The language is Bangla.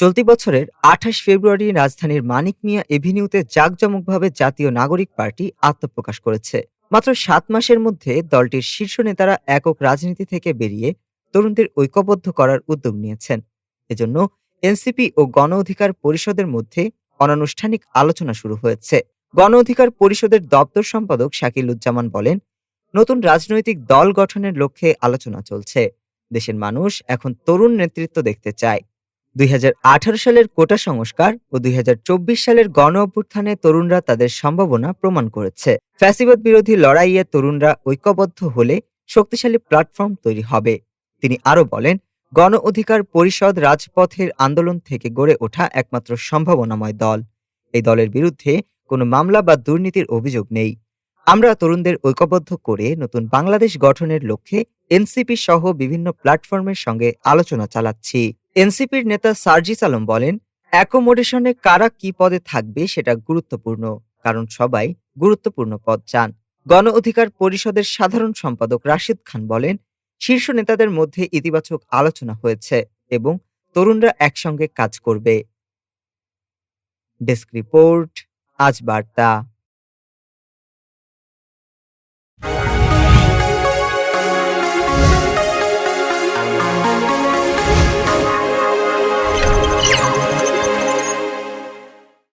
চলতি বছরের আঠাশ ফেব্রুয়ারি রাজধানীর মানিক মিয়া এভিনিউতে জাঁকজমকভাবে জাতীয় নাগরিক পার্টি আত্মপ্রকাশ করেছে। মাত্র সাত মাসের মধ্যে দলটির শীর্ষ নেতারা একক রাজনীতি থেকে বেরিয়ে তরুণদের ঐক্যবদ্ধ করার উদ্যোগ নিয়েছেন। এজন্য এনসিপি ও গণ অধিকার পরিষদের মধ্যে অনানুষ্ঠানিক আলোচনা শুরু হয়েছে। গণ অধিকার পরিষদের দপ্তর সম্পাদক শাকিলুজ্জামান বলেন, নতুন রাজনৈতিক দল গঠনের লক্ষ্যে আলোচনা চলছে। দেশের মানুষ এখন তরুণ নেতৃত্ব দেখতে চায়। দুই হাজার আঠারো সালের কোটা সংস্কার ও দুই হাজার চব্বিশ সালের গণ অভ্যুত্থানে তরুণরা তাদের সম্ভাবনা প্রমাণ করেছে। ফ্যাসিবাদ বিরোধী লড়াইয়ে তরুণরা ঐক্যবদ্ধ হলে শক্তিশালী প্ল্যাটফর্ম তৈরি হবে। তিনি আরও বলেন, গণ অধিকার পরিষদ রাজপথের আন্দোলন থেকে গড়ে ওঠা একমাত্র সম্ভাবনাময় দল। এই দলের বিরুদ্ধে কোনো মামলা বা দুর্নীতির অভিযোগ নেই। আমরা তরুণদের ঐক্যবদ্ধ করে নতুন বাংলাদেশ গঠনের লক্ষ্যে এনসিপি সহ বিভিন্ন প্ল্যাটফর্মের সঙ্গে আলোচনা চালাচ্ছি। এনসিপির নেতা সার্জিস আলম বলেন, অ্যাকোমোডেশনে কারা কি পদে থাকবে সেটা গুরুত্বপূর্ণ, কারণ সবাই গুরুত্বপূর্ণ পদ চান। গণ অধিকার পরিষদের সাধারণ সম্পাদক রাশিদ খান বলেন, শীর্ষ নেতাদের মধ্যে ইতিবাচক আলোচনা হয়েছে এবং তরুণরা একসঙ্গে কাজ করবে। ডেস্ক রিপোর্ট, আজ বার্তা।